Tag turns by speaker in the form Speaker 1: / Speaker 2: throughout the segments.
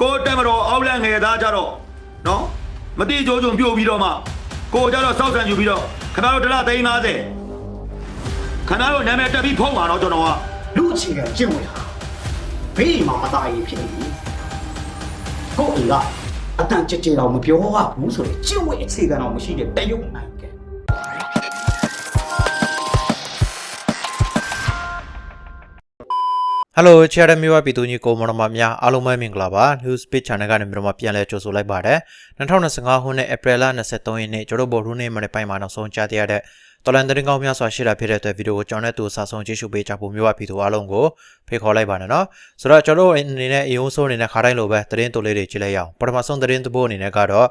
Speaker 1: ကိုတက်မတော်အောက်လန့်ငယ်သားကြတော့နော်မတိကြိုးကြုံပြုတ်ပြီးတော့မှကိုကြတော့စောက်ဆန်ယူပြီးတော့ခဏတော့ဒလသိန်း50ခဏတော့နာမည်တက်ပြီးဖုံးပါတော့ကျွန်တော်က
Speaker 2: လူအခြေခံကျင့်ဝတ်ဟာဘေးမှာမตายရင်ဖြစ်နေပြီကိုယ့်အိမ်ကအတန်ကြက်ကြက်တော့မပြောရဘူးဆိုရင်ကျင့်ဝတ်အခြေခံတော့မရှိတဲ့တရုတ်နိုင် ငံ
Speaker 3: ဟယ်လိုချာရမီဝပြည်သူညီကိုမောင်နှမများအားလုံးပဲမင်္ဂလာပါ News Page Channel ကနေမြန်မာပြန်လဲကြိုဆိုလိုက်ပါတယ်2025ခုနှစ်ဧပြီလ23ရက်နေ့ကျွန်တော်ဗုဒ္ဓနေ့မနေ့ပိုင်းမှာနောက်ဆုံးကြားသိရတဲ့တော်လန်သတင်းကောင်းများစွာရှိတာဖြစ်တဲ့အတွက်ဗီဒီယိုကိုကျွန်တော်နဲ့တူစာဆုံးကြည့်ရှုပေးကြဖို့မျိုးဝပြည်သူအားလုံးကိုဖိတ်ခေါ်လိုက်ပါနဲ့နော်ဆိုတော့ကျွန်တော်အနေနဲ့အယုံဆိုးအနေနဲ့ခါတိုင်းလိုပဲသတင်းတိုလေးတွေကြည့်လိုက်ရအောင်ပထမဆုံးသတင်းသဘောအနေနဲ့ကတော့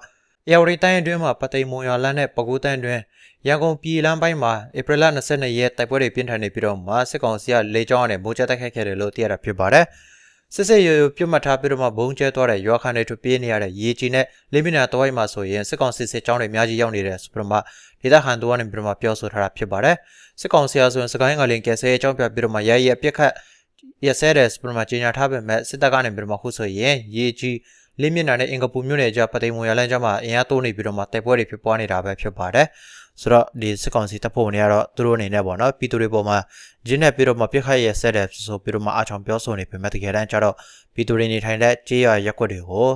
Speaker 3: အေဝရီတိုင်းအတွင်းမှာပသိမ်မွန်ရလန်းနဲ့ပကူတန်းအတွင်းရန်ကုန်ပြည်လမ်းပိုင်းမှာဧပြီလ22ရက်တိုက်ပွဲတွေပြင်းထန်နေပြီးတော့မှစစ်ကောင်စီကလေကြောင်းနဲ့မိုးကျတိုက်ခိုက်ခဲ့တယ်လို့သိရတာဖြစ်ပါတယ်။စစ်စစ်ရရပြတ်မှတ်ထားပြီးတော့မှဘုံကျဲသွားတဲ့ရွာခန်တွေထွက်ပြေးနေရတဲ့ရေကြီးနဲ့လေးမီနာတဝိုက်မှာဆိုရင်စစ်ကောင်စီစစ်ကြောင်းတွေအများကြီးရောက်နေတယ်ဆိုပြီးတော့မှဒေသခံတို့ကနေပြီးတော့မှပြောဆိုထားတာဖြစ်ပါတယ်။စစ်ကောင်စီအဆိုရင်စကိုင်းကလင်ကဲဆဲအကြောင်းပြပြီးတော့မှရရပြက်ခတ်ရဆဲတယ်ဆိုပြီးတော့မှကြီးညာထားပေမဲ့စစ်တပ်ကနေပြီးတော့မှခုဆိုရင်ရေကြီး လေးမျက်နှာနဲ့အင်္ဂပူမြို့နယ်ကြားပသိမ်မွန်ရလန်းကြားမှာအင်အားတိုးနေပြီးတော့မှတိုက်ပွဲတွေဖြစ်ပွားနေတာပဲဖြစ်ပါတယ်။ဆိုတော့ဒီစစ်ကောင်စီတပ်ဖွဲ့ဝင်တွေကတော့သူတို့အနေနဲ့ပေါ့နော်ပြည်သူတွေပေါ်မှာဂျင်းနဲ့ပြီးတော့မှပြစ်ခတ်ရဆက်တယ်ဆိုပြီးတော့မှအားချောင်ပြောဆိုနေပေမဲ့တကယ်တမ်းကျတော့ပြည်သူတွေနေထိုင်တဲ့ကြေးရွာရက်ွက်တွေကို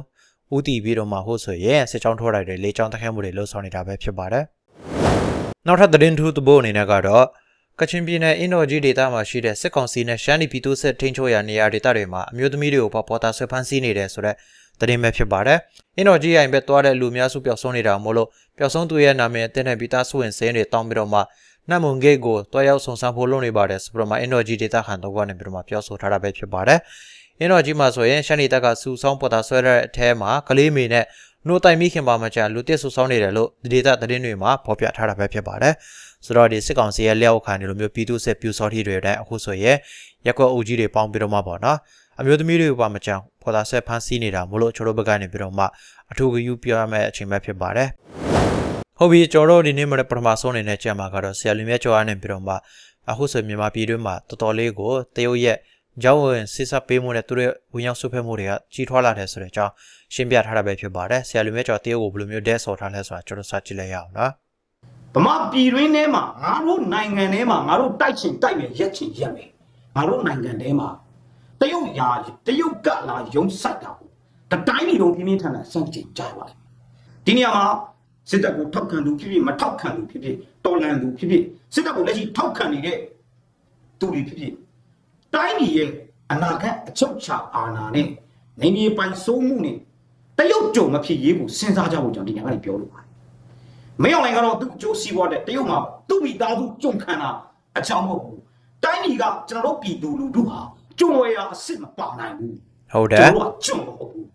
Speaker 3: ဥတီပြီးတော့မှဟုတ်ဆိုရင်စစ်ကြောင်းထိုးလိုက်တယ်လေကြောင်းတိုက်ခိုက်မှုတွေလှုပ်ဆောင်နေတာပဲဖြစ်ပါတယ်။နောက်ထပ်သတင်းထူးသဘောအနေနဲ့ကတော့ကချင်ပြည်နယ်အင်ဒိုဂျီဒေတာမှာရှိတဲ့စစ်ကောင်စီနဲ့ရှမ်းပြည်ပြည်သူ့စစ်ထိန်းချုပ်ရာနေရာဒေသတွေမှာအမျိုးသမီးတွေကိုပေါ်ပေါ်တာဆွဲဖမ်းဆီးနေတယ်ဆိုတော့ သတင်းပဲဖြစ်ပါတယ်။အင်ဒိုဂျီအိုင်ဘက်သွားတဲ့လူများစုပျောက်ဆုံးနေတာမို့လို့ပျောက်ဆုံးသူရဲ့နာမည်အသင်းနဲ့ပြီးသားစုဝင်စင်းတွေတောင်းပြီးတော့မှနတ်မွန်ဂိတ်ကိုတွားရောက်ဆောင်ဆန်းဖို့လုပ်နေပါတယ်ဆိုပြီးတော့မှအင်ဒိုဂျီဒေတာခံတော့ကနေပြီးတော့မှပြောဆိုထားတာပဲဖြစ်ပါတယ်။အင်ဒိုဂျီမှာဆိုရင်ရှမ်းဒေတာကစူဆောင်းပေါ်တာဆွဲတဲ့အထဲမှာကလေးမေနဲ့နိုတိုင်မိခင်ပါမချလူတစ်ဆူဆောင်းနေတယ်လို့ဒေတာသတင်းတွေမှာဖော်ပြထားတာပဲဖြစ်ပါတယ်။ဆိုတော့ဒီစစ်ကောင်စီရဲ့လက်အောက်ခံနေလိုမျိုးပြည်သူစစ်ပြူစောထီတွေတဲ့အခုဆိုရင်ရက်ကွက်အုပ်ကြီးတွေပေါင်းပြီးတော့မှပေါ့နော် အမျိုးသမီးတွေပါမချဖော်တာဆက်ဖမ်းဆီးနေတာမို့လို့ကျွန်တော်ဘက်ကနေပြီးတော့မှအထူးဂရုပြောရမယ့်အချိန်ပဲဖြစ်ပါတယ်ဟုတ်ပြီကျွန်တော်တို့ဒီနေ့မှပထမဆုံးအနေနဲ့ကြံမှာကတော့ဆရာလူမြတ်ကျော်အားနဲ့ပြီးတော့မှအခုဆိုမြန်မာပြည်တွင်းမှာတော်တော်လေးကိုတရုတ်ရဲ့ကျောင်းဝင်စစ်ဆက်ပေးမှုနဲ့သူတို့ဝင်ရောက်ဆုဖက်မှုတွေကကြီးထွားလာတယ်ဆိုတဲ့အကြောင်းရှင်းပြထားတာပဲဖြစ်ပါတယ်ဆရာလူမြတ်ကျော်တရုတ်ကိုဘယ်လိုမျိုးဒဲဆော်ထားလဲဆိုတာကျွန်တော်စကြည့်လိုက်ရအောင်နော်
Speaker 2: ဗမာပြည်တွင်းထဲမှာငါတို့နိုင်ငံထဲမှာငါတို့တိုက်ချင်တိုက်မယ်ရက်ချင်ရက်မယ်ငါတို့နိုင်ငံထဲမှာ တရုတ်ရာတရုတ်ကလာယုံဆိုင်တာကိုတတိုင်းပြည်လုံးပြင်းပြင်းထန်ထန်စန့်ကျင်ကြပါလိမ့်မယ်ဒီနေရာမှာစစ်တပ်ကိုထောက်ခံသူဖြစ်ဖြစ်မထောက်ခံသူဖြစ်ဖြစ်တော်လန်သူဖြစ်ဖြစ်စစ်တပ်ကိုလက်ရှိထောက်ခံနေတဲ့သူတွေဖြစ်ဖြစ်တိုင်းပြည်ရဲ့အနာဂတ်အချုပ်ချာအာဏာနဲ့နေမြေပိုင်စိုးမှုနဲ့တရုတ်ကြုံမဖြစ်ရေးကိုစဉ်းစားကြဖို့ကျွန်တော်ဒီညကနေပြောလို့ပါတယ်မင်းအောင်လိုင်ကတော့သူ့အကျိုးစီးပွားတဲ့တရုတ်မှာသူ့မိသားစုကြုံခံတာအချောင်းမဟုတ်ဘူးတိုင်းပြည်ကကျွန်တော်တို့ပြည်သူလူထုဟာ ကြုံဝယ်ရအစ်စ်မပါနိုင်ဘူး
Speaker 3: ဟုတ်တယ်
Speaker 2: ကျွန်တော်တို့ကကြုံမဟုတ်ဘူး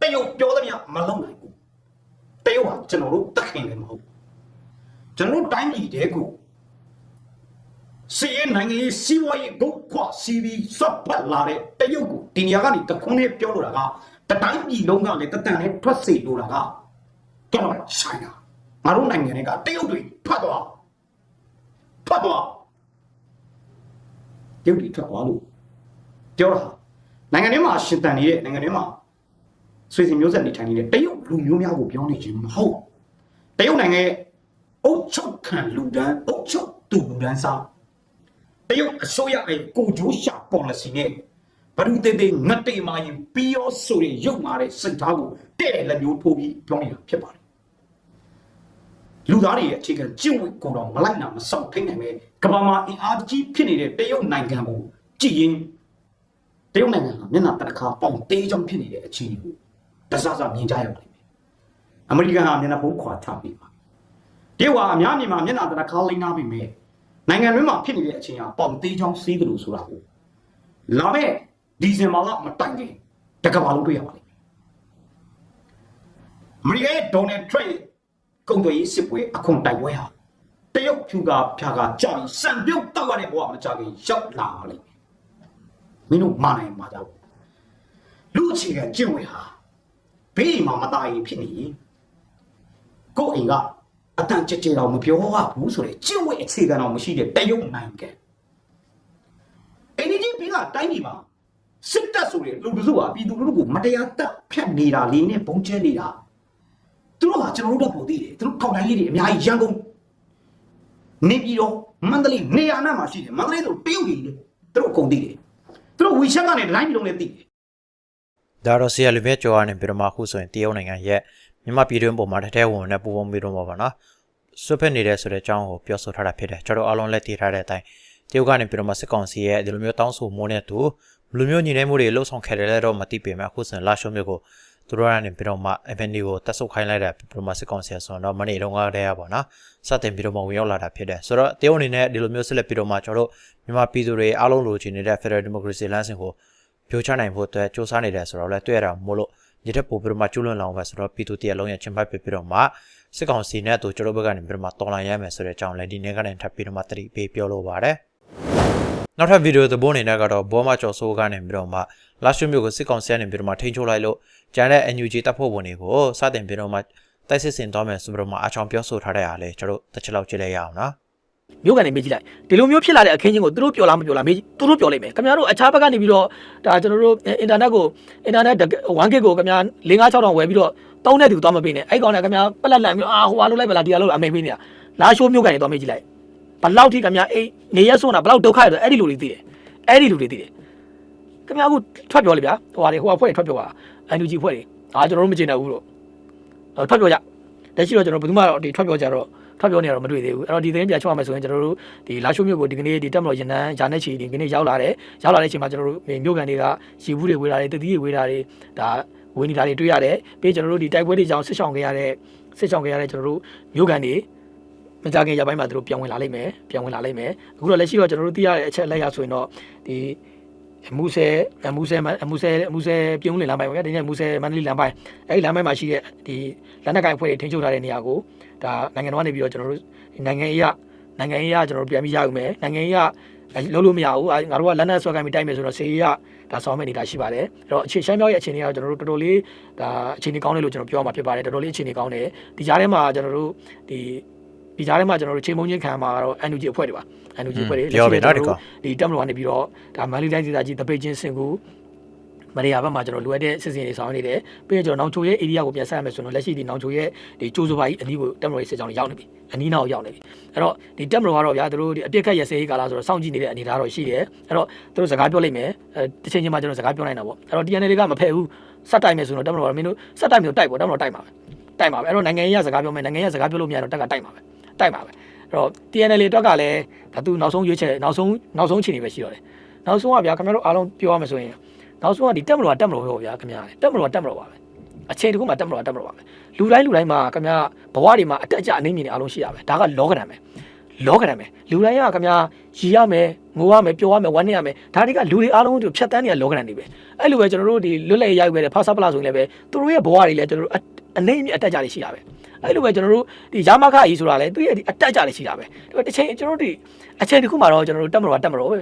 Speaker 2: တရုတ်ပြောသမျှမလုပ်နိုင်ဘူးတရုတ်ကကျွန်တော်တို့တခင်လည်းမဟုတ်ဘူးကျွန်တော်တို့တိုင်းပြည်တဲကိုစီးရဲနိုင်ငံရေးစီးပွားရေးဂုတ်ခွာစီးပြီးဆွတ်ပတ်လာတဲ့တရုတ်ကိုဒီနေရာကနေတခွန်းလေးပြောလို့တာကတတိုင်းပြည်လုံးကလည်းတတန်နဲ့ထွက်စေလို့တာကကျွန်တော်ဆိုင်တာငါတို့နိုင်ငံတွေကတရုတ်တွေဖတ်သွားဖတ်သွားတရုတ်တွေထွက်သွားလို့ ပြောတာနိုင်ငံထဲမှာရှင်တန်နေတဲ့နိုင်ငံထဲမှာဆွေစဉ်မျိုးဆက်နေထိုင်နေတဲ့တရုတ်လူမျိုးများကိုပြောနေခြင်းမဟုတ်တရုတ်နိုင်ငံရဲ့အုတ်ချုပ်ခံလူဒန်းအုတ်ချုပ်သူလူဒန်းစားတရုတ်အစိုးရရဲ့ကိုဂျိုးရှာ policy နဲ့ဘဒုတေတေငတ်တေမာရင်ပြီးရောဆိုရင်ရုပ်မာတဲ့စိတ်ထားကိုတဲ့တဲ့လက်မျိုးထိုးပြီးပြောနေတာဖြစ်ပါတယ်လူသားတွေရဲ့အခြေခံကျင့်ဝတ်ကိုတော့မလိုက်နိုင်မဆောင်ထိန်နိုင်ပဲကမ္ဘာမှာအင်အားကြီးဖြစ်နေတဲ့တရုတ်နိုင်ငံကိုကြည်ရင် တရုတ်နိုင်ငံကမျက်နှာတစ်ခါပေါင်တေးကြောင်ဖြစ်နေတဲ့အခြေအနေကိုတစစမြင်ကြရပါလိမ့်မယ်အမေရိကန်ကမျက်နှာပုံခွာချပြီးပါတရုတ်ကအများကြီးမှာမျက်နှာတစ်ခါလိမ့်နာပြီမဲ့နိုင်ငံတွင်းမှာဖြစ်နေတဲ့အခြေအနေကပေါင်တေးကြောင်စီးတယ်လို့ဆိုတာကိုလာမဲ့ဒီဇင်ဘာလမတိုင်ခင်တကဘာလုံးတွေ့ရပါလိမ့်မယ်အမေရိကန်ရဲ့ဒေါ်နယ်ထရန့်ကုန်သွယ်ရေးစစ်ပွဲအခွန်တိုက်ပွဲဟာတရုတ်ဖြူကဖြာကကြောက်ရင်စံပြုတ်တောက်ရတဲ့ဘဝမကြခင်ရောက်လာပါလိမ့်မယ် မင်းတို့မနိုင်မှာကြောက်လူအခြေခံကျင့်ဝတ်ဟာဘေးမှာမตายရင်ဖြစ်နေရင်ကိုယ့်အိမ်ကအတန်ကြက်ကြက်တော့မပြောရဘူးဆိုတဲ့ကျင့်ဝတ်အခြေခံတော့မရှိတဲ့တရုတ်နိုင်ငံအိန္ဒိယပြည်ကတိုင်းပြည်မှာ စစ်တပ်ဆိုတဲ့လူတစုကပြည်သူလူထုကိုမတရားတပ်ဖြတ်နေတာလေးနဲ့ဘုံကျဲနေတာသူတို့ကကျွန်တော်တို့တော့ပုံသိတယ်သူတို့ထောက်တိုင်းလေးတွေအများကြီးရန်ကုန်နေပြည်တော်မန္တလေးနေရာနာမှာရှိတယ်မန္တလေးဆိုတရုတ်ကြီးလေသူတို့အကုန်သိတယ် သူတို့ဝီချက်ကနေလိုင်းပြီးတော့လည်းသိတယ်
Speaker 3: ဒါတော့ဆီယလူမြကျော်ကနေပြီးတော့မှအခုဆိုရင်တရုတ်နိုင်ငံရဲ့မြန်မာပြည်တွင်းပေါ်မှာတထဲဝင်နဲ့ပူပေါင်းပြီးတော့မှာပါနော်ဆွတ်ဖက်နေတဲ့ဆိုတဲ့အကြောင်းကိုပြောဆိုထားတာဖြစ်တယ်ကျွန်တော်အားလုံးလက်တည်ထားတဲ့အတိုင်းတရုတ်ကနေပြီးတော့မှစစ်ကောင်စီရဲ့ဒီလိုမျိုးတောင်းဆိုမှုနဲ့တူဘယ်လိုမျိုးညီနေမှုတွေလှုပ်ဆောင်ခဲ့တယ်လဲတော့မသိပေမဲ့အခုဆိုရင်လာရှုံးမျိုးကို သူတို့ကနေပြီးတော့မှ FND ကိုတက်ဆုပ်ခိုင်းလိုက်တာပြီးတော့မှစစ်ကောင်စီဆိုတော့မနေ့တုန်းကတည်းကပေါ့နော်စတင်ပြီးတော့မှဝင်ရောက်လာတာဖြစ်တယ်ဆိုတော့တရုတ်အနေနဲ့ဒီလိုမျိုးဆက်လက်ပြီးတော့မှကျွန်တော်တို့မြန်မာပြည်သူတွေအားလုံးလိုချင်နေတဲ့ Federal Democracy လမ်းစဉ်ကိုပြိုချနိုင်ဖို့အတွက်စ조사နေတယ်ဆိုတော့လည်းတွေ့ရတာမို့လို့ဒီတက်ပို့ပြီးတော့မှကျူးလွန်လောင်ပဲဆိုတော့ပြည်သူတရလုံးရဲ့ချင်းပိုက်ပြီးတော့မှစစ်ကောင်စီနဲ့သူကျွန်တော်ဘက်ကနေပြီးတော့မှတော်လိုင်းရမယ်ဆိုတဲ့အကြောင်းလည်းဒီနေ့ကနေထပ်ပြီးတော့မှတတိပေးပြောလိုပါတယ်နောက်ထပ်ဗီဒီယိုသဘောအနေနဲ့ကတော့ဘောမကျော်စိုးကနေပြီးတော့မှလာရှုမျိုးကိုစစ်ကောင်စီကနေပြီးတော့မှထိန်းချုပ်လိုက်လို့ ကျန်တဲ့ NUG တပ်ဖွဲ့ဝင်တွေကိုစတင်ပြီးတော့မှတိုက်စစ်စင်သွားမယ်ဆိုပြီးတော့မှအချောင်ပြောဆိုထားတဲ့အားလေကျွန်တော်တစ်ချက်လောက်ကြည့်လိုက်ရအောင်နော်
Speaker 4: မြို့ကန်နေမေးကြည့်လိုက်ဒီလိုမျိုးဖြစ်လာတဲ့အခင်းချင်းကိုသူတို့ပြောလားမပြောလားမေးသူတို့ပြောလိုက်မယ်ခင်ဗျားတို့အခြားဘက်ကနေပြီးတော့ဒါကျွန်တော်တို့အင်တာနက်ကိုအင်တာနက် 1GB ကိုခင်ဗျာ၄၅6တောင်ဝယ်ပြီးတော့တောင်းတဲ့သူသွားမပေးနဲ့အဲ့ကောင်နဲ့ခင်ဗျာပလက်လန်ပြီးအာဟိုဟာလုပ်လိုက်ပါလားဒီဟာလုပ်အမေပေးနေတာလာရှိုးမြို့ကန်နေသွားမေးကြည့်လိုက်ဘလောက်ထိခင်ဗျာအိနေရက်ဆုံးတာဘလောက်ဒုက္ခရတော့အဲ့ဒီလူတွေသိတယ်အဲ့ဒီလူတွေသိတယ်ခင်ဗျာအခုထွက်ပြောလေဗျာဟိုဟာတွေဟိုဟာဖွဲ့တွေထွက်ပြောပါ အန်ယူဂျီဖွဲ့တွေအာကျွန်တော်တို့မကျင်တော့ဘူးတော့ထွက်ပြောကြလက်ရှိတော့ကျွန်တော်ဘယ်သူမှတော့ဒီထွက်ပြောကြတော့ထွက်ပြောနေရတော့မတွေ့သေးဘူးအဲ့တော့ဒီသတင်းပြချောက်ရမယ်ဆိုရင်ကျွန်တော်တို့ဒီလာရှိုးမြို့ကိုဒီကနေ့ဒီတက်မလို့ရန်နန်းယာနဲ့ချီဒီကနေ့ရောက်လာတယ်ရောက်လာတဲ့အချိန်မှာကျွန်တော်တို့မြို့ကန်တွေကရီဘူးတွေဝေးတာတွေတတိတွေဝေးတာတွေဒါဝေးနေတာတွေတွေ့ရတယ်ပြီးကျွန်တော်တို့ဒီတိုက်ပွဲတွေကြောင့်ဆစ်ဆောင်ခဲ့ရတဲ့ဆစ်ဆောင်ခဲ့ရတဲ့ကျွန်တော်တို့မြို့ကန်တွေမကြခင်ရပိုင်းမှာသူတို့ပြန်ဝင်လာလိမ့်မယ်ပြန်ဝင်လာလိမ့်မယ်အခုတော့လက်ရှိတော့ကျွန်တော်တို့သိရတဲ့အချက်လက်ရဆိုရင်တော့ဒီ အမှုဆဲအမှုဆဲအမှုဆဲအမှုဆဲပြုံးလင်လမ်းပိုင်းပေါ့ဗျာဒီနေ့အမှုဆဲမန္တလေးလမ်းပိုင်းအဲ့ဒီလမ်းပိုင်းမှာရှိတဲ့ဒီလက်နက်ကိုင်အဖွဲ့တွေထိန်းချုပ်ထားတဲ့နေရာကိုဒါနိုင်ငံတော်ကနေပြီးတော့ကျွန်တော်တို့နိုင်ငံရေးရနိုင်ငံရေးရကျွန်တော်တို့ပြန်ပြီးရယူမယ်နိုင်ငံရေးရလုံးလို့မရဘူးငါတို့ကလက်နက်ဆွဲကိုင်းပြီးတိုက်မယ်ဆိုတော့စေရေးရဒါဆောင်းမဲ့နေတာရှိပါတယ်အဲ့တော့အခြေရှမ်းမြောက်ရဲ့အခြေအနေကတော့ကျွန်တော်တို့တော်တော်လေးဒါအခြေအနေကောင်းတယ်လို့ကျွန်တော်ပြောမှာဖြစ်ပါတယ်တော်တော်လေးအခြေအနေကောင်းတယ်ဒီကြားထဲမှာကျွန်တော်တို့ဒီ ဒီကြားထဲမှာကျွန်တော်တို့ချိန်မုံချင်းခံမှာကတော့ NUG အဖွဲ့တွေပါ NUG အဖွဲ့တွေ
Speaker 3: ပြောပြီနော်ဒီကောင်
Speaker 4: ဒီတက်မလို့ကနေပြီးတော့ဒါမန်လေးတိုင်းဒေသကြီးတပိတ်ချင်းစင်ကူမရိယာဘက်မှာကျွန်တော်လိုအပ်တဲ့စစ်စင်တွေဆောင်နေတယ်ပြီးရင်ကျွန်တော်နောင်ချိုရဲ့ area ကိုပြန်ဆက်ရမယ်ဆိုတော့လက်ရှိဒီနောင်ချိုရဲ့ဒီကျိုးစပါကြီးအနီးကိုတက်မလို့စစ်ကြောင်းတွေရောက်နေပြီအနီးနောက်ရောက်နေပြီအဲ့တော့ဒီတက်မလို့ကတော့ဗျာသူတို့ဒီအပြစ်ခတ်ရစဲရေးကာလဆိုတော့စောင့်ကြည့်နေတဲ့အနေအထားတော့ရှိတယ်အဲ့တော့သူတို့စကားပြောလိုက်မယ်အဲတစ်ချိန်ချင်းမှကျွန်တော်စကားပြောနိုင်တာပေါ့အဲ့တော့ TNL ကမဖက်ဘူးစက်တိုက်မယ်ဆိုတော့တက်မလို့ကမင်းတို့စက်တိုက်မျိုးတိုက်ပေါ့တက်မလို့တိုက်ပါပဲတိုက်ပါပဲအဲ့တော့နိုင်ငံရေးကစကားပြောမယ်နိုင်ငံရေးကစကားပြောလို့မရတော့တက်ကတိုက်ပါပဲ တိုက်ပါပဲအဲ့တော့ TNL အတွက်ကလည်းဒါသူနောက်ဆုံးရွေးချယ်နောက်ဆုံးနောက်ဆုံးအခြေအနေပဲရှိတော့တယ်နောက်ဆုံးကဗျာခင်ဗျားတို့အားလုံးပြောရမယ်ဆိုရင်နောက်ဆုံးကဒီတက်မလို့ကတက်မလို့ပဲဗျာခင်ဗျာတက်မလို့ကတက်မလို့ပါပဲအချိန်တခုမှတက်မလို့ကတက်မလို့ပါပဲလူတိုင်းလူတိုင်းမှာခင်ဗျာဘဝတွေမှာအတက်အကျအနေမြင်တွေအားလုံးရှိရပဲဒါကလောကဓာတ်ပဲလောကဓာတ်ပဲလူတိုင်းကခင်ဗျာရည်ရမယ်ငိုရမယ်ပျော်ရမယ်ဝမ်းနည်းရမယ်ဒါတွေကလူတွေအားလုံးတို့ဖြတ်တန်းနေတဲ့လောကဓာတ်တွေပဲအဲ့လိုပဲကျွန်တော်တို့ဒီလွတ်လပ်ရရောက်ခဲ့တဲ့ဖာစာပလာဆိုရင်လည်းပဲသူတို့ရဲ့ဘဝတွေလည်းကျွန်တော်တို့ အနေအမြင့်အတက်အကျတွေရှိရပဲအဲ့လိုပဲကျွန်တော်တို့ဒီရမခအကြီးဆိုတာလည်းသူရဲ့ဒီအတက်အကျတွေရှိတာပဲဒီတစ်ချိန်ကျွန်တော်တို့ဒီအချိန်တစ်ခုမှာတော့ကျွန်တော်တို့တက်မလို့တက်မလို့ပဲ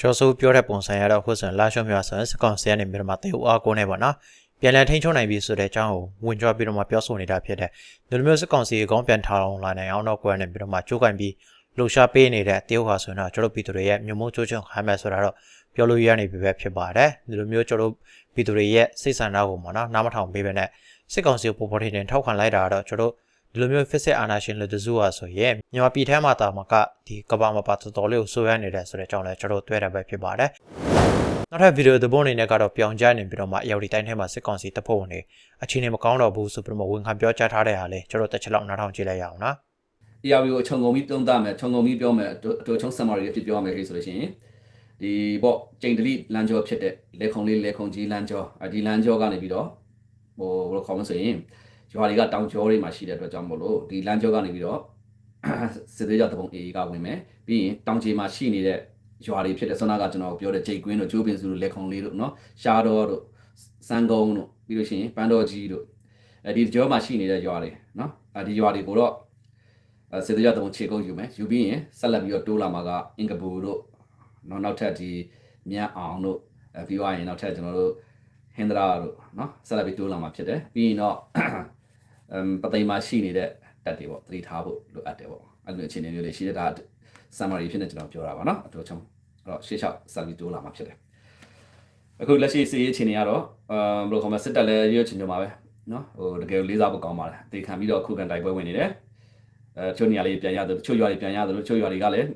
Speaker 3: ကျော်စိုးပြောတဲ့ပုံစံရတော့ခုဆိုရင်လာရှုံးမျိုးဆိုရင်စကောင်စီကနေပြီးတော့မှတေဟိုအားကိုနေပါနော်ပြန်လည်ထိန်းချုပ်နိုင်ပြီဆိုတဲ့အကြောင်းကိုဝင်ကြွပြီးတော့မှပြောဆိုနေတာဖြစ်တဲ့ဒီလိုမျိုးစကောင်စီအကောင်းပြန်ထားအောင်လာနိုင်အောင်တော့ကိုယ်ကနေပြီးတော့မှကြိုးကင်ပြီးလှူရှားပေးနေတဲ့တေဟိုဟာဆိုရင်တော့ကျွန်တော်ပြည်သူတွေရဲ့မြို့မုံချိုးချုံခိုင်းမယ်ဆိုတာတော့ပြောလို့ရနေပြီပဲဖြစ်ပါတယ်ဒီလိုမျိုးကျွန်တော်ပြည်သူတွေရဲ့စိတ်ဆန္ဒကိုပေါ့နော်နားမထောင်ပေးပဲနဲ့ စစ်ကောင်စီကိုပေါ်ပေါ်ထင်ထင်ထောက်ခံလိုက်တာတော့ကျွန်တော်ဒီလိုမျိုး fixed အာနာရှင်လူတစုဟာဆိုရင်မြန်မာပြည်ထဲမှာတာမကဒီကဘာမပါတော်တော်လေးကိုဆိုရနေတယ်ဆိုတဲ့အကြောင်းလဲကျွန်တော်တွေ့ရပဲဖြစ်ပါတယ်နောက်ထပ်ဗီဒီယိုသဘောအနေနဲ့ကတော့ပြောင်းကြနေပြီးတော့မှအယောက်ဒီတိုင်းထဲမှာစစ်ကောင်စီတပ်ဖွဲ့ဝင်တွေအခြေအနေမကောင်းတော့ဘူးဆိုပြီးတော့ဝန်ခံပြောကြားထားတဲ့ဟာလေကျွန်တော်တစ်ချက်လောက်နားထောင်ကြည့်လိုက်ရအောင်နော်
Speaker 5: ERB ကိုခြုံငုံပြီးသုံးသပ်မယ်ခြုံငုံပြီးပြောမယ်အတူအတူချုံ summary အဖြစ်ပြောရမယ်ဟေ့ဆိုလို့ရှိရင်ဒီပေါ့ကျိန်တလိလမ်းကြောဖြစ်တဲ့လေခုံလေးလေခုံကြီးလမ်းကြောအဲဒီလမ်းကြောကနေပြီးတော့ ဟိုဘယ်လိုခေါ်မလဲဆိုရင်ရွာတွေကတောင်ကျောတွေမှာရှိတဲ့အတွက်ကြောင့်မို့လို့ဒီလမ်းကြောကနေပြီးတော့စစ်သေးကြတပုံ AA ကဝင်မယ်ပြီးရင်တောင်ချေမှာရှိနေတဲ့ရွာတွေဖြစ်တဲ့ဆွမ်းနာကကျွန်တော်ပြောတဲ့ဂျိတ်ကွင်းတို့ကျိုးပင်စုတို့လေခုံလေးတို့နော်ရှားတော်တို့စံကုန်းတို့ပြီးလို့ရှိရင်ပန်းတော်ကြီးတို့အဲဒီကြောမှာရှိနေတဲ့ရွာတွေနော်အဲဒီရွာတွေကိုတော့အဲစေတရတုံခြေကုပ်ယူမယ်ယူပြီးရင်ဆက်လက်ပြီးတော့တိုးလာမှာကအင်္ဂပူတို့နောက်နောက်ထပ်ဒီမြတ်အောင်တို့အဲပြီးသွားရင်နောက်ထပ်ကျွန်တော်တို့ ဟင်္ဒရာတို့နော်ဆက်လက်ပြီးတိုးလာမှာဖြစ်တယ်ပြီးရင်တော့အမ်ပသိမ်မှာရှိနေတဲ့တက်တွေပေါ့သတိထားဖို့လိုအပ်တယ်ပေါ့အဲ့လိုအခြေအနေမျိုးတွေရှိတဲ့ဒါ summary ဖြစ်နေကျွန်တော်ပြောတာပါနော်အတူချုံအဲ့တော့ရှေ့လျှောက်ဆက်ပြီးတိုးလာမှာဖြစ်တယ်အခုလက်ရှိစီးရေးအခြေအနေကတော့အမ်ဘယ်လိုခေါ်မလဲစစ်တက်လည်းရွေးချင်ကြပါပဲနော်ဟိုတကယ်လေးစားဖို့ကောင်းပါတယ်တေခံပြီးတော့ခုခံတိုက်ပွဲဝင်နေတယ်အဲချို့နေရာလေးပြန်ရတယ်ချို့ရွာတွေပြန်ရတယ်ချို့ရွာတွေကလည်း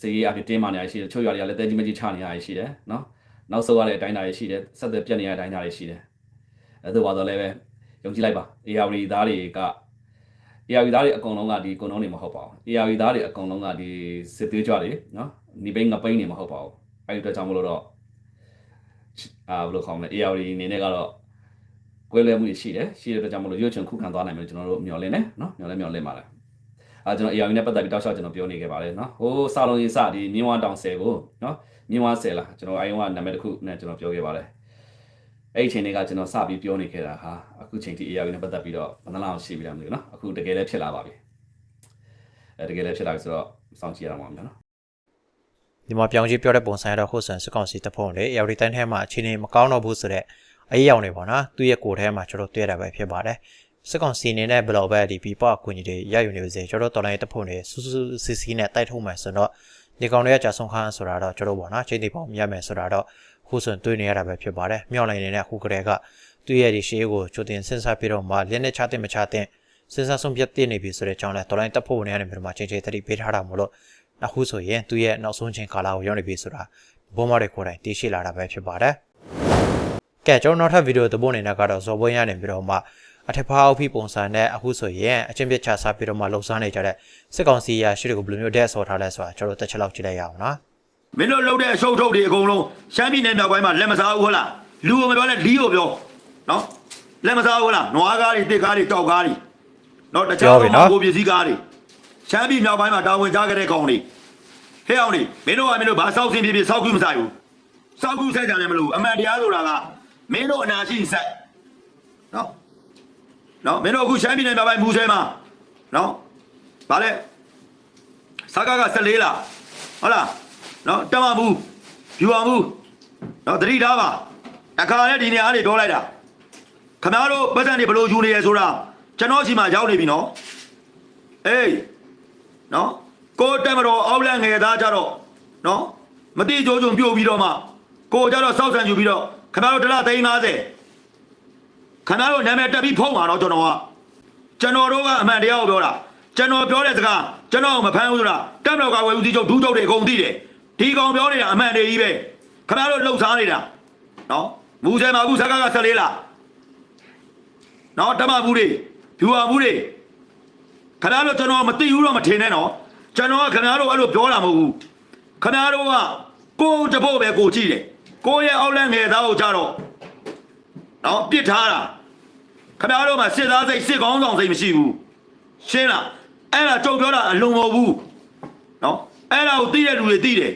Speaker 5: စီးရေးအဖြစ်တင်းမာနေရရှိတယ်ချို့ရွာတွေကလည်းတဲကြီးမကြီးချနေရရှိတယ်နော် နောက်ဆုံးရတဲ့အတိုင်းအတာတွေရှိတယ်ဆက်သက်ပြတ်နေရတဲ့အတိုင်းအတာတွေရှိတယ်အဲဒါပါတော့လည်းပဲယုံကြည်လိုက်ပါ AR သားတွေက AR သားတွေအကုန်လုံးကဒီကုံလုံးတွေမဟုတ်ပါဘူး AR သားတွေအကုန်လုံးကဒီစစ်သွေးကြွတွေနော်ဒီဘိန်းငပိန်းတွေမဟုတ်ပါဘူးအဲဒီအတွက်ကြောင့်မလို့တော့အာဘယ်လိုခေါ်မလဲ AR အနေနဲ့ကတော့ကွဲလွဲမှုတွေရှိတယ်ရှိတဲ့အတွက်ကြောင့်မလို့ရွှေချွန်ခုခံသွားနိုင်မယ်လို့ကျွန်တော်တို့မျှော်လင့်တယ်နော်မျှော်လင့်မျှော်လင့်ပါတယ်အာကျွန်တော် AR နဲ့ပတ်သက်ပြီးတောက်လျှောက်ကျွန်တော်ပြောနေခဲ့ပါတယ်နော်ဟိုးစာလုံးရေးစဒီမြင်းဝတောင်ဆယ်ကိုနော် မြင်းဝဆယ်လားကျွန်တော်အရင်ကနာမည်တစ်ခုနဲ့ကျွန်တော်ပြောခဲ့ပါတယ်အဲ့ဒီအချိန်တွေကကျွန်တော်စပြီးပြောနေခဲ့တာဟာအခုချိန်ထိ AR နဲ့ပတ်သက်ပြီးတော့ဘယ်နှလောက်ရှိပြီလဲမသိဘူးနော်အခုတကယ်လည်းဖြစ်လာပါပြီအဲတကယ်လည်းဖြစ်လာပြီဆိုတော့စောင့်ကြည့်ရအောင်ပါမယ်နော်
Speaker 3: ဒီမှာပြောင်းကြီးပြောတဲ့ပုံစံရတော့ဟုတ်ဆန်စစ်ကောင်စီတပ်ဖွဲ့တွေရောက်ဒီတိုင်းထဲမှာအခြေအနေမကောင်းတော့ဘူးဆိုတော့အရေးရောက်နေပါနော်သူ့ရဲ့ကိုယ်ထဲမှာကျွန်တော်တွေ့ရတာပဲဖြစ်ပါတယ်စစ်ကောင်စီအနေနဲ့ဘယ်လိုပဲဒီပြပအကူအညီတွေရယူနေပါစေကျွန်တော်တော်လိုင်းတပ်ဖွဲ့တွေစူးစူးစီစီနဲ့တိုက်ထုတ်မှဆိုတော့ ဒီကောင်တွေကကြာဆုံးခန်းဆိုတာတော့ကျွန်တော်ပေါ့နော်ချိန်တီပေါင်းမြတ်မယ်ဆိုတာတော့ခုဆိုတွေ့နေရတာပဲဖြစ်ပါတယ်မြောက်လိုက်နေတဲ့ခုကလေးကသူ့ရဲ့ဒီရှေးကိုကြိုတင်စဉ်းစားပြီးတော့မှလက်နဲ့ချတဲ့မချတဲ့စဉ်းစားဆုံးဖြတ်တင်နေပြီဆိုတဲ့အကြောင်းလဲတော်လိုင်းတပ်ဖွဲ့တွေကနေပြီးတော့မှချိန်ချိန်တတိပေးထားတာမို့လို့အခုဆိုရင်သူရဲ့နောက်ဆုံးချိန်ကာလကိုရောက်နေပြီဆိုတာဘောမတွေကိုယ်တိုင်သိရှိလာတာပဲဖြစ်ပါတယ်။ကဲကျွန်တော်နောက်ထပ်ဗီဒီယိုသဘောအနေနဲ့ကတော့ဇော်ဘွင်းရနေပြီးတော့မှ အထက်ဖားအုပ်ဖိပုံစံနဲ့အခုဆိုရင်အချင်းပြစ်ချစားပြီးတော့မှလှုပ်ရှားနေကြတဲ့စစ်ကောင်စီရရှိတွေကိုဘယ်လိုမျိုးဒက်ဆော်ထားလဲဆိုတာကျွန်တော်တို့တစ်ချက်လောက်ကြည့်လိုက်ရအောင်နော်
Speaker 1: မင်းတို့လှုပ်တဲ့အရှုပ်ထုတ်တွေအကုန်လုံးရှမ်းပြည်နယ်မြောက်ပိုင်းမှာလက်မစားဘူးဟုတ်လားလူကိုမပြောနဲ့လီးကိုပြောနော်လက်မစားဘူးဟုတ်လားနွားကားတွေတစ်ကားတွေတောက်ကားတွေနော်တခြားကိုပစ္စည်းကားတွေရှမ်းပြည်မြောက်ပိုင်းမှာတာဝန်ကြားခဲ့တဲ့ကောင်တွေဟဲ့အောင်တွေမင်းတို့ကမင်းတို့ဘာစောက်စင်ပြပြစောက်ကူးမဆိုင်ဘူးစောက်ကူးဆက်ကြတယ်မလို့အမှန်တရားဆိုတာကမင်းတို့အနာရှိဆက်နော် နော်မင်းတို့အခုရှမ်းပြည်နယ်မြောက်ပိုင်းမူဆဲမှာနော်ဗါလဲစကားက14လားဟုတ်လားနော်တက်မဘူးယူအောင်ဘူးနော်သတိထားပါအခါနဲ့ဒီနေရာကနေပြောလိုက်တာခမားတို့ပတ်စံတွေဘယ်လိုယူနေရဲဆိုတာကျွန်တော်စီမှာရောက်နေပြီနော်အေးနော်ကိုတက်မတော်အောက်လန့်ငယ်သားကြတော့နော်မတိကြိုးကြုံပြုတ်ပြီးတော့မှကိုကြတော့စောက်ဆန်ယူပြီးတော့ခမားတို့တစ်လ350 ခမားတို့နာမည်တက်ပြီးဖုံးပါတော့ကျွန်တော်ကကျွန်တော်တို့ကအမှန်တရားကိုပြောတာကျွန်တော်ပြောတဲ့စကားကျွန်တော်မဖမ်းဘူးဆိုတာတက်မတော်ကဝယ်ဦးစီးချုပ်ဒူးချုပ်တွေအကုန်သိတယ်ဒီကောင်ပြောနေတာအမှန်တည်းကြီးပဲခင်ဗျားတို့လှုပ်ရှားနေတာနော်မူဆယ်မှာအခုစကားက14လားနော်တမဘူးတွေဖြူဟာဘူးတွေခင်ဗျားတို့ကျွန်တော်မသိဘူးတော့မထင်နဲ့နော်ကျွန်တော်ကခင်ဗျားတို့အဲ့လိုပြောတာမဟုတ်ဘူးခင်ဗျားတို့ကကိုယ်တပုတ်ပဲကိုကြည့်တယ်ကိုယ့်ရဲ့အောက်လန့်ငယ်သားကိုကြတော့ နော်ပြစ်ထားတာခင်ဗျားတို့မှာစစ်သားစိတ်စစ်ကောင်းဆောင်စိတ်မရှိဘူးရှင်းလားအဲ့ဒါကြုံပြောတာအလုံးမဟုတ်ဘူးနော်အဲ့ဒါကိုသိတဲ့လူတွေသိတယ်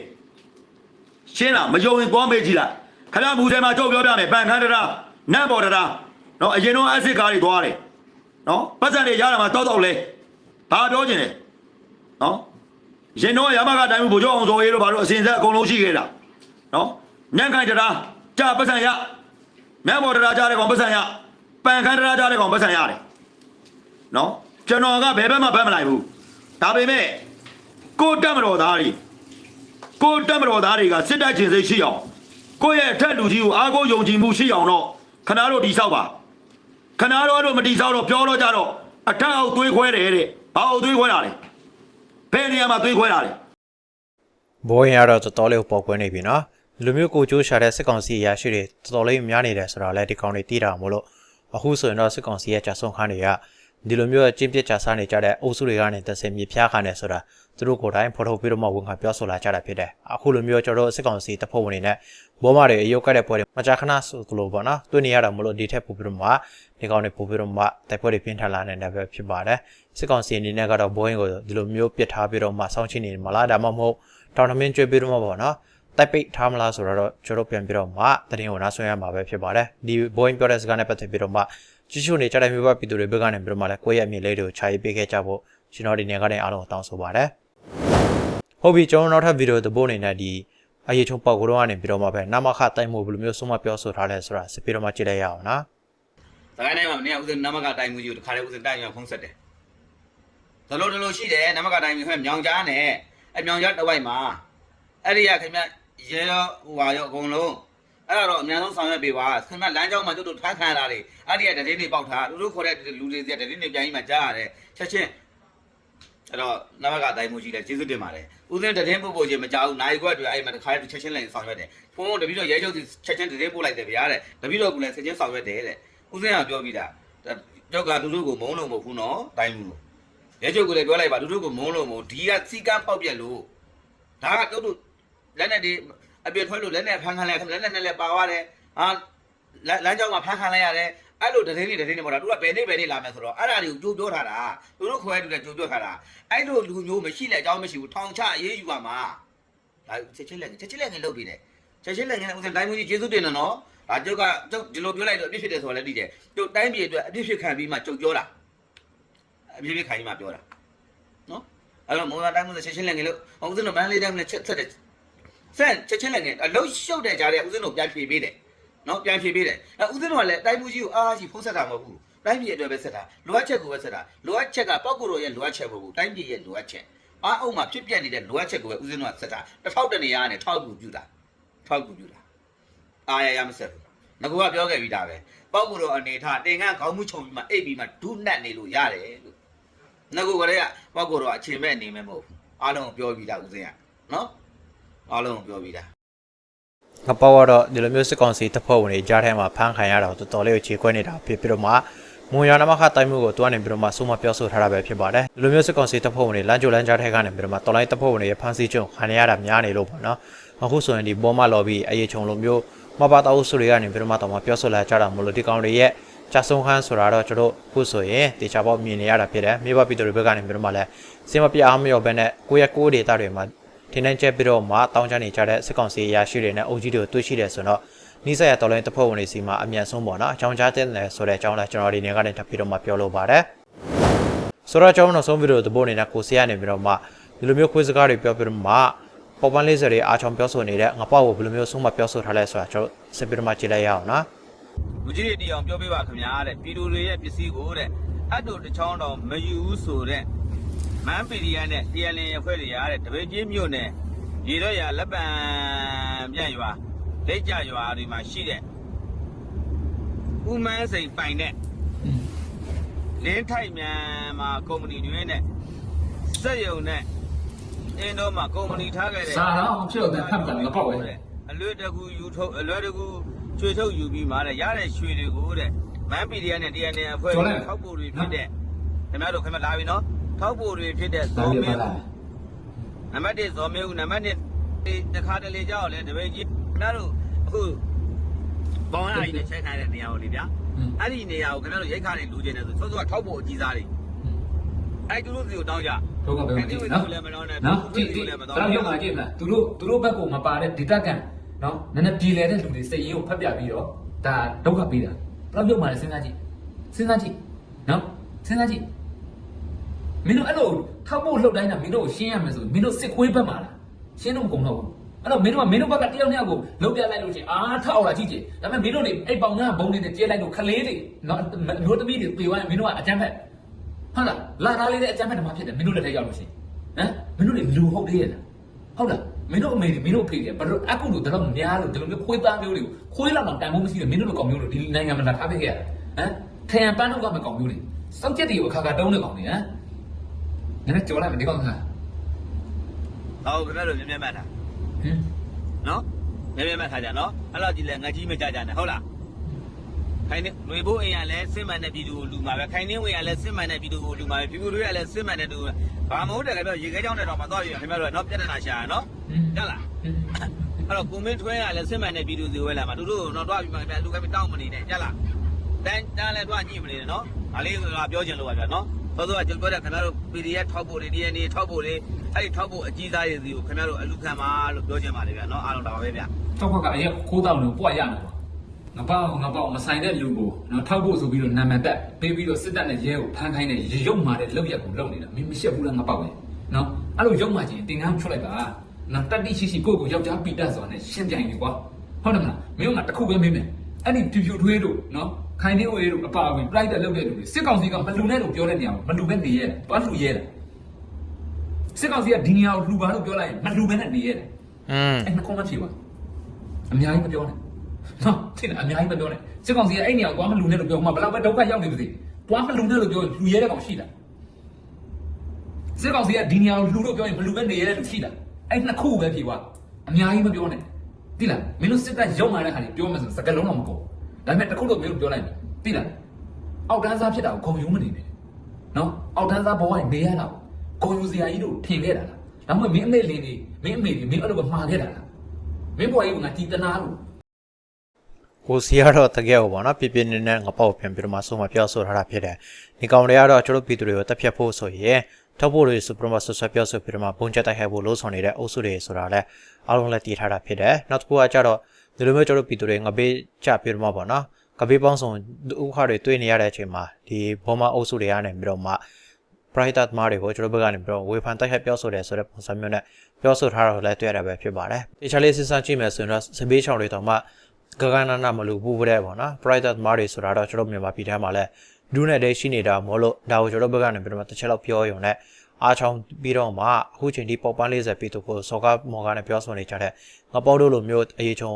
Speaker 1: ရှင်းလားမယုံရင်သွားမေးကြည့်လိုက်ခဏမူထဲမှာကြောက်ပြောပြမယ်ပန်ခန်းတရာနတ်ပေါ်တရာနော်အရင်တော့အက်စစ်ကားတွေသွားတယ်နော်ပတ်စံတွေရတာမှာတောက်တောက်လဲဘာပြောချင်လဲနော်ရင်တော့ရမကတိုင်းမှုဗိုလ်ချုပ်အောင်စော်ရေးတို့ဘာလို့အစင်ဆက်အကုန်လုံးရှိခဲ့တာနော်ညံ့ခိုင်တရာကြာပတ်စံရ နတ်ပေါ်တရာကြားတဲ့ကောင်ပတ်စံရပန်ခန်းတရာကြားတဲ့ကောင်ပတ်စံရတယ်နော်ကျွန်တော်ကဘယ်ဘက်မှဘက်မလိုက်ဘူးဒါပေမဲ့ကိုတက်မတော်သားတွေကိုတက်မတော်သားတွေကစစ်တပ်ချင်းစိတ်ရှိအောင်ကိုယ့်ရဲ့အထက်လူကြီးကိုအားကိုးယုံကြည်မှုရှိအောင်တော့ခဏတို့တိဆောက်ပါခဏတို့တို့မတိဆောက်တော့ပြောတော့ကြတော့အထက်အောက်သွေးခွဲတယ်တဲ့ဘာအောက်သွေးခွဲတာလဲဘယ်နေရာမှာသွေးခွဲတာလဲ
Speaker 3: ဘောရင်ကတော့တော်တော်လေးကိုပေါက်ကွဲနေပြီနော်ဒီ လိုမျိုးကိုကြိုးရှာတဲ့စစ်ကောင်စီရရှိတွေတော်တော်လေးများနေတယ်ဆိုတော့လည်းဒီကောင်တွေသိတာမို့လို့အခုဆိုရင်တော့စစ်ကောင်စီရဲ့ကြာဆုံးခန်းတွေကဒီလိုမျိုးအကျင့်ပြစ်ချစားနေကြတဲ့အုပ်စုတွေကနေတက်စင်မြေဖျားခံနေဆိုတာသူတို့ကိုယ်တိုင်ဖော်ထုတ်ပြီးတော့မှဝန်ခံပြောဆိုလာကြတာဖြစ်တယ်အခုလိုမျိုးကျွန်တော်တို့စစ်ကောင်စီတပ်ဖွဲ့ဝင်တွေနဲ့ဘောမတွေအယုတ်ကတဲ့ပွဲတွေမကြာခဏဆိုသလိုပေါ့နော်တွေ့နေရတာမလို့ဒီထက်ပိုပြီးတော့မှဒီကောင်တွေပိုပြီးတော့မှတိုက်ပွဲတွေပြင်းထန်လာနေတာပဲဖြစ်ပါတယ်စစ်ကောင်စီအနေနဲ့ကတော့ဘိုးရင်ကိုဒီလိုမျိုးပစ်ထားပြီးတော့မှစောင့်ချိနေမှာလားဒါမှမဟုတ်တောင်တမင်းကျွေးပြီးတော့မှပေါ့နော် တိုက်ပိတ်ထားမလားဆိုတော့ကျွန်တော်ပြန်ပြီးတော့မှတရင်ကိုနားဆွဲရမှာပဲဖြစ်ပါတယ်ဒီ Boeing ပြောတဲ့စကားနဲ့ပတ်သက်ပြီးတော့မှကြည့်ရှုနေကြတဲ့မျိုးပါပြည်သူတွေဘက်ကနေပြီးတော့မှလည်းကိုယ့်ရဲ့အမြင်လေးတွေကိုခြာရေးပေးခဲ့ကြဖို့ကျွန်တော်ဒီနေ့ကနေအားလုံးတောင်းဆိုပါတယ်ဟုတ်ပြီကျွန်တော်နောက်ထပ်ဗီဒီယိုသဘောအနေနဲ့ဒီအရေးချုံပေါက်ကတော့ကနေပြီးတော့မှပဲနာမခတိုက်မှုဘယ်လိုမျိုးဆုံးမပြောဆိုထားလဲဆိုတာစပြီးတော့မှကြည့်လိုက်ရအောင်နော်။
Speaker 6: ဒါကိုင်းတိုင်းမှာမနေ့ကဦးစင်နမကတိုင်မှုကြီးကိုတခါလေဦးစင်တိုင်ရဖုံးဆက်တယ်။ဒလိုဒလိုရှိတယ်နမကတိုင်မှုဟဲ့မြောင်ကြားနဲ့အမြောင်ကြားတစ်ဝိုက်မှာအဲ့ဒီကခင်ဗျ ရဲရောဟိုဟာရောအကုန်လုံးအဲ့ဒါတော့အများဆုံးဆောင်ရွက်ပေးပါခင်ဗျလမ်းကြောင်းမှာတို့တို့ထားခံရတာတွေအဲ့ဒီကတည်းကနေပေါက်ထားတို့တို့ခေါ်တဲ့လူတွေတည်းကနေပြန်ကြီးမှကြားရတယ်ချက်ချင်းအဲ့တော့နမကအတိုင်းမှုရှိတယ်ကျေးဇူးတင်ပါတယ်ဦးစင်းတည်င်းပို့ဖို့ချင်းမကြောက်ဘူးနိုင်ခွက်တွေအဲ့မှာတစ်ခါတစ်ချက်ချင်းလိုက်ဆောင်ရွက်တယ်ဖုန်းတပီတော့ရဲချုပ်စီချက်ချင်းတည်င်းပို့လိုက်တယ်ဗျာတဲ့တပီတော့ကလည်းချက်ချင်းဆောင်ရွက်တယ်တဲ့ဦးစင်းကပြောပြီးတာကျောက်ကတို့တို့ကိုမုန်းလို့မဟုတ်ဘူးနော်တိုင်းမှုရဲချုပ်ကလည်းပြောလိုက်ပါတို့တို့ကိုမုန်းလို့မဟုတ်ဒီကစီကန်းပေါက်ပြက်လို့ဒါကတို့တို့ လက်နဲ့ဒီအပြည့်ထွက်လို့လက်နဲ့ဖန်ခံလိုက်လက်နဲ့နဲ့လည်းပါသွားတယ်ဟာလမ်းကြောင်းမှာဖန်ခံလိုက်ရတယ်အဲ့လိုတည်င်းနေတည်င်းနေပေါ့ဒါတို့ကဘယ်နေ့ဘယ်နေ့လာမယ်ဆိုတော့အဲ့ဒါတွေကိုကြိုးပြောထားတာတို့တို့ခွဲတူတယ်ကြိုးပြောထားတာအဲ့လိုလူမျိုးမရှိလက်အကြောင်းမရှိဘူးထောင်ချအေးယူပါမှာဒါချက်ချင်းလက်ချက်ချင်းလက်ငယ်လုပ်ပြီးတယ်ချက်ချင်းလက်ငယ်ဥစဉ်တိုင်းမှုကြီးကျေးဇူးတင်တယ်နော်ဒါကျုပ်ကကျုပ်ဒီလိုပြောလိုက်တော့အပြစ်ဖြစ်တယ်ဆိုတော့လည်းသိတယ်ကျုပ်တိုင်းပြည်အတွက်အပြစ်ဖြစ်ခံပြီးမှကျုပ်ပြောတာအပြစ်ဖြစ်ခံပြီးမှပြောတာနော်အဲ့တော့မောရတိုင်းမှုချက်ချင်းလက်ငယ်လို့ဥစဉ်တော့မန်းလေးတိုင်းနဲ့ချက်ဆက်တယ် ဆက်ချက်ချင်းလက်ငယ်အလုံးရှုပ်တဲ့ကြားထဲဥစဉ်တို့ပြန်ဖြေပေးတယ်နော်ပြန်ဖြေပေးတယ်အဲဦးဇင်းတို့ကလည်းတိုင်းမှုကြီးကိုအားအားကြီးဖုံးဆက်တာမဟုတ်ဘူးတိုင်းပြည်အတွက်ပဲဆက်တာလိုအပ်ချက်ကိုပဲဆက်တာလိုအပ်ချက်ကပောက်ကိုရောရဲ့လိုအပ်ချက်မဟုတ်ဘူးတိုင်းပြည်ရဲ့လိုအပ်ချက်အားအုံမှာဖြစ်ပြနေတဲ့လိုအပ်ချက်ကိုပဲဦးဇင်းတို့ကဆက်တာတစ်ထောက်တနေရာနဲ့ထောက်ကူပြူတာထောက်ကူပြူတာအားရရမဆက်ဘူးငါကပြောခဲ့ပြီးသားပဲပောက်ကိုရောအနေထားတင်ကန်းခေါင်းမှုခြုံပြီးမှအိပ်ပြီးမှဒုနှက်နေလို့ရတယ်လို့ငါကကလေးကပောက်ကိုရောအချိန်မဲ့နေမယ်မဟုတ်ဘူးအားလုံးကိုပြောပြီးသားဦးဇင်းကနော် အားလုံးကိုပြောပြီးသား
Speaker 3: ငပေါက်ကတော့ဒီလိုမျိုးစစ်ကောင်စီတပ်ဖွဲ့ဝင်တွေကြားထဲမှာဖမ်းခံရတာကိုတော်တော်လေးကိုခြေခွဲနေတာဖြစ်ပြီးတော့မှမွန်ရနမခတိုင်းမှုကိုတွားနေပြီးတော့မှစုမပြောဆိုထားတာပဲဖြစ်ပါတယ်ဒီလိုမျိုးစစ်ကောင်စီတပ်ဖွဲ့ဝင်တွေလမ်းကြိုလမ်းကြားထဲကနေပြီးတော့မှတော်လိုင်းတပ်ဖွဲ့ဝင်တွေရဲ့ဖမ်းဆီးချုပ်ခံရတာများနေလို့ပေါ့နော်အခုဆိုရင်ဒီဘောမလော်ဘီအရေးချုံလိုမျိုးမပါတောက်စုတွေကနေပြီးတော့မှတော့မှပြောဆိုလာကြတာမလို့ဒီကောင်တွေရဲ့ကြဆုံခန်းဆိုတာတော့ကျွန်တော်ခုဆိုရင်တေချာပေါက်မြင်နေရတာဖြစ်တယ်မြေဘပြည်သူတွေဘက်ကနေပြီးတော့မှလည်းစင်မပြအားမရောဘဲနဲ့ကိုယ့်ရဲ့ကိုယ်ဒေတာတွေမှာ ထင်းနှင်းကျက်ပြီးတော့မှတောင်းချနေကြတဲ့စစ်ကောင်စီအရာရှိတွေနဲ့အုပ်ကြီးတွေကိုတွေ့ရှိတယ်ဆိုတော့နီးစပ်ရတော်လိုင်းတပ်ဖွဲ့ဝင်တွေစီမှာအမြန်ဆုံးပေါ့နော်အကြောင်းကြားတဲ့တယ်ဆိုတဲ့အကြောင်းလည်းကျွန်တော်ဒီနေ့ကနေထပ်ပြီးတော့မှပြောလိုပါတယ်ဆိုတော့ကျွန်တော်နောက်ဆုံးဗီဒီယိုသဘောနေတဲ့ကိုစီကနေပြီးတော့မှဒီလိုမျိုးခွေးစကားတွေပြောပြီးတော့မှပေါ်ပန်းလေးစတွေအားချောင်ပြောဆိုနေတဲ့ငါပေါ့ကိုဘယ်လိုမျိုးဆုံးမပြောဆိုထားလဲဆိုတာကျွန်တော်စစ်ပြီးတော့မှကြည့်လိုက်ရအောင်နော်
Speaker 6: လူကြီးတွေတီအောင်ပြောပြပါခင်ဗျာတဲ့ပြည်သူတွေရဲ့ပစ္စည်းကိုတဲ့အတူတစ်ချောင်းတော်မယူဘူးဆိုတဲ့ မန်ပီရီယာနဲ့တရားလင်ရခွဲတွေရတဲ့တပည့်ချင်းမြို့နယ်ရေတော့ရလက်ပံပြန့်ရွာလက်ကြရွာတွေမှာရှိတဲ့ဦးမန်းစိန်ပိုင်တဲ့လင်းထိုက်မြန်မာကုမ္ပဏီတွေနဲ့စက်ယုံနဲ့အင်းတော့မှာကုမ္ပဏီထားခဲ့တဲ့
Speaker 7: စာတော့ဖြစ်တော့ဖတ်တယ်ငါပေါ့ပဲ
Speaker 6: အလွတ်တကူယူထုတ်အလွတ်တကူချွေထုတ်ယူပြီးမှတဲ့ရတဲ့ရွှေတွေကိုတဲ့မန်ပီဒီယာနဲ့ DNA အဖွဲ့တွေထောက်ပို့တွေဖြစ်တဲ့ခင်ဗျားတို့ခင်ဗျာလာပြီနော် ထောက်ပို့တွေဖြစ်တဲ့ဇော်မင်းဦးနံပါတ်1ဇော်မင်းဦးနံပါတ်2ဒီတခါတလေကြောက်လဲတပည့်ကြီးခင်ဗျားတို့အခုဘောင်းအားကြီးနဲ့ချက်ခိုင်းတဲ့နေရာကိုလေဗျာအဲ့ဒီနေရာကိုခင်ဗျားတို့ရိတ်ခါနေလူချင်းနေဆိုစောစောထောက်ပို့အကြီးစားတွေအဲ့သူတို့စီကိုတောင်းကြ
Speaker 7: တော့ကပဲကြည့်နော်နော်ကြည့်ကြည့်တော့ရုပ်မှာကြည့်မလားသူတို့သူတို့ဘက်ကိုမပါတဲ့ data ကန်နော်နည်းနည်းပြည်လဲတဲ့လူတွေစိတ်ရင်းကိုဖတ်ပြပြီးတော့ဒါဒုက္ခပေးတာတော့ရုပ်မှာလည်းစဉ်းစားကြည့်စဉ်းစားကြည့်နော်စဉ်းစားကြည့် မင်းတို့အဲ့လိုထောက်ဖို့လှုပ်တိုင်းတာမင်းတို့ကိုရှင်းရမယ်ဆိုမင်းတို့စစ်ခွေးဘက်မှာလားရှင်းတော့မကုန်တော့ဘူးအဲ့တော့မင်းတို့ကမင်းတို့ဘက်ကတယောက်နဲ့ကိုလှုပ်ပြလိုက်လို့ချင်းအာထောက်အောင်လာကြည့်ကြည့်ဒါပေမဲ့မင်းတို့တွေအဲ့ပေါင်သားဘုံတွေနဲ့ကျဲလိုက်လို့ခလေးတွေနော်မျိုးသမီးတွေပြေသွားရင်မင်းတို့ကအကြမ်းဖက်ဟုတ်လားလာသားလေးတဲ့အကြမ်းဖက်ဓမ္မဖြစ်တယ်မင်းတို့လက်ထက်ရောက်လို့ရှိရင်ဟမ်မင်းတို့တွေလူဟုတ်သေးရဲ့လားဟုတ်လားမင်းတို့အမေတွေမင်းတို့အဖေတွေဘယ်လိုအခုလိုတတော့များလို့ဒီလိုမျိုးခွေးသားမျိုးတွေကိုခွေးလောက်တော့တန်ဖို့မရှိတယ်မင်းတို့လိုကောင်မျိုးလို့ဒီနိုင်ငံမှာလာထားပေးခဲ့ရတာဟမ်ထရန်ပန်းတော့ကမကောင်မျိုးတွေစောက်ချက်တွေကိုအခါခါတုံးနေကောင်တွေဟမ် နည်းနည်းကြော်လိုက်မယ်ဒီကောင်ကဟမ်
Speaker 6: ဟောခင်ဗျားတို့မြင်မြင်မှတ်တာနော်မြင်မြင်မှတ်ခါကြနော်အဲ့လောက်ကြီးလဲငါကြီးမကြကြနဲ့ဟုတ်လားခိုင်နေຫນွေဘိုးအိမ်ကလည်းစစ်မှန်တဲ့ပြည်သူကိုလူမှာပဲခိုင်နေဝေကလည်းစစ်မှန်တဲ့ပြည်သူကိုလူမှာပဲပြည်သူတွေကလည်းစစ်မှန်တဲ့သူဘာမဟုတ်တယ်ခင်ဗျာရေခဲကြောင်းတဲ့တော့မှသွားပြီးခင်ဗျားတို့နော်ပြဿနာရှာရနော်ဟုတ်လားအဲ့တော့ကိုမင်းထွဲကလည်းစစ်မှန်တဲ့ပြည်သူတွေကိုပဲလာမှာသူတို့တော့သွားပြီးမှပြန်လူကပဲတောင်းမနေနဲ့ဟုတ်လားတန်းတန်းလည်းသွားညှိမနေနဲ့နော်ဒါလေးဆိုတာပြောချင်လို့ပါဗျာနော် သောသောကကျွန်တော်ပြောတဲ့ခင်ဗျားတို့ PDF ထောက်ဖို့တွေ DNA ထောက်ဖို့တွေအဲ့ဒီထောက်ဖို့အကြီးစားတွေစီကိုခင်ဗျားတို့အလူခံပါလို့ပြောချင်ပါတယ်ဗျာနော်အားလုံးဒါပါပဲဗျာ
Speaker 7: တော့ဘက်ကအရင်ခိုးတောင်လို့ပွက်ရမှာငါပေါ့ငါပေါ့မဆိုင်တဲ့လူကိုနော်ထောက်ဖို့ဆိုပြီးတော့နာမည်တက်ပေးပြီးတော့စစ်တပ်နဲ့ရဲကိုဖမ်းခိုင်းတဲ့ရုပ်မာတဲ့လောက်ရက်ကိုလောက်နေတာမင်းမရှက်ဘူးလားငါပေါ့ပဲနော်အဲ့လိုရုပ်မာချင်းတင်ကန်းချွတ်လိုက်ပါနော်တတိရှိရှိကိုယ့်ကိုယောက်ျားပိတတ်ဆိုတာနဲ့ရှင်းပြိုင်ပြီကွာဟုတ်တယ်မလားမင်းကငါတစ်ခုပဲမင်းမယ်အဲ့ဒီဖြူဖြူထွေးတို့နော် ခိုင်နေဝေးတို့အပါအဝင် pride တက်လောက်တဲ့လူတွေစစ်ကောင်စီကမလူနဲ့လို့ပြောတဲ့နေရာမှာမလူပဲနေရဲတယ်တွားလူရဲတယ်စစ်ကောင်စီကဒီနေရာကိုလူပါလို့ပြောလိုက်ရင်မလူပဲနဲ့နေရဲတယ်
Speaker 3: อืม
Speaker 7: အဲ့နှခုံးမဖြေပါအများကြီးမပြောနဲ့နော်သိလားအများကြီးမပြောနဲ့စစ်ကောင်စီကအဲ့နေရာကိုသွားမလူနဲ့လို့ပြောမှဘယ်တော့ပဲဒုက္ခရောက်နေပါစေသွားမလူနဲ့လို့ပြောရင်လူရဲတဲ့ကောင်ရှိလားစစ်ကောင်စီကဒီနေရာကိုလူလို့ပြောရင်ဘလူပဲနေရဲတဲ့လူရှိလားအဲ့နှစ်ခုပဲဖြေသွားအများကြီးမပြောနဲ့သိလားမင်းတို့စစ်တပ်ရောက်လာတဲ့ခါကြီးပြောမှဆိုစကလုံးတော့မကုန် ဒါပေမဲ့တစ်ခုတော့မင်းတို့ပြောလိုက်မယ်သိလားအောက်တန်းစားဖြစ်တာကိုဂုံယူမနေနဲ့နော်အောက်တန်းစားဘဝနေရတာကိုဂုံယူစရာကြီးတို့ထင်ခဲ့တာလားဒါမှမဟုတ်မင်းအမေလင်းနေမင်းအမေကြီးမင်းအဲ့လိုပဲမှားခဲ့တာလားမင်းဘဝကြီးကငါကြည်တနာလို့
Speaker 3: ကိုစီကတော့တကယ်ကိုပေါ့နော်ပြပြနေနေငပေါက်ပြန်ပြီးတော့မှဆုံးမပြောဆိုထားတာဖြစ်တယ်ဒီကောင်တွေကတော့ကျွန်တော်ပြည်သူတွေကိုတက်ဖြတ်ဖို့ဆိုရင်ထောက်ဖို့တွေစူပရမဆွဆွပြောဆိုပြီးတော့မှပုံချက်တိုက်ခိုက်ဖို့လို့ဆောင်နေတဲ့အုပ်စုတွေဆိုတာလည်းအားလုံးလည်းတည်ထားတာဖြစ်တယ်နောက်တစ်ခုကကြတော့ ဒီလိုမျိုးကျွန်တော်ပြည်သူတွေငပေးချပြီးတော့မှပေါ့နော်ကပေးပေါင်းဆောင်ဥခါတွေတွေ့နေရတဲ့အချိန်မှာဒီဘောမအုပ်စုတွေကနေပြီးတော့မှ private မားတွေကိုကျွန်တော်ဘက်ကနေပြီးတော့ဝေဖန်တိုက်ခိုက်ပြောဆိုတယ်ဆိုတဲ့ပုံစံမျိုးနဲ့ပြောဆိုထားတာကိုလည်းတွေ့ရတာပဲဖြစ်ပါတယ်။ဒီချာလေးစဉ်းစားကြည့်မယ်ဆိုရင်တော့စပေးချောင်းတွေတော့မှဂဂနာနာမလို့ပူပတဲ့ပေါ့နော် private မားတွေဆိုတာတော့ကျွန်တော်မြန်မာပြည်ထဲမှာလည်းဒူးနဲ့တည်းရှိနေတာမဟုတ်လို့ဒါကိုကျွန်တော်ဘက်ကနေပြီးတော့တစ်ချက်လောက်ပြောရုံနဲ့အားချောင်းပြီးတော့မှအခုချိန်ဒီပေါပန်း40ပြည်သူကိုစောကားမော်ကားနဲ့ပြောဆိုနေကြတဲ့ငပေါတို့လိုမျိုးအရေးချုံ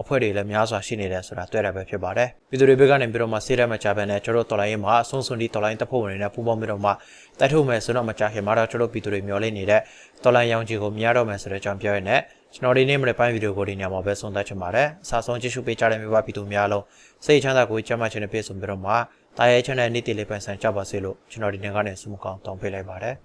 Speaker 3: အဖွဲ့တွေလည်းများစွာရှိနေတယ်ဆိုတာတွေ့ရပဲဖြစ်ပါတယ်ပြည်သူတွေဘက်ကနေပြီးတော့မှဆေးရမချပဲနဲ့ကျွန်တော်တော်လိုင်းရင်မှာအဆုံးစွန်ဒီတော်လိုင်းတပ်ဖွဲ့ဝင်တွေနဲ့ပူးပေါင်းပြီးတော့မှတိုက်ထုတ်မယ်ဆိုတော့မကြခင်မှာတော့ကျွန်တော်ပြည်သူတွေမျှော်လင့်နေတဲ့တော်လိုင်းရောင်ကြီးကိုမြင်ရတော့မယ်ဆိုတဲ့အကြောင်းပြောရင်းနဲ့ကျွန်တော်ဒီနေ့မနေ့ပိုင်းဗီဒီယိုကိုဒီညမှာပဲဆုံးသက်ချင်ပါတယ်အစားဆုံးကြည့်ရှုပေးကြတဲ့မိဘပြည်သူများလုံးစိတ်ချမ်းသာကိုကြမ်းမှချင်တဲ့ပြည့်စုံပြီးတော့မှတာရဲချမ်းတဲ့နေ့တည်လေးပန်ဆန်ကြပါစေလို့ကျွန်တော်ဒီနေ့ကနေဆုမကောင်းတောင်းပေးလိုက်ပါတယ်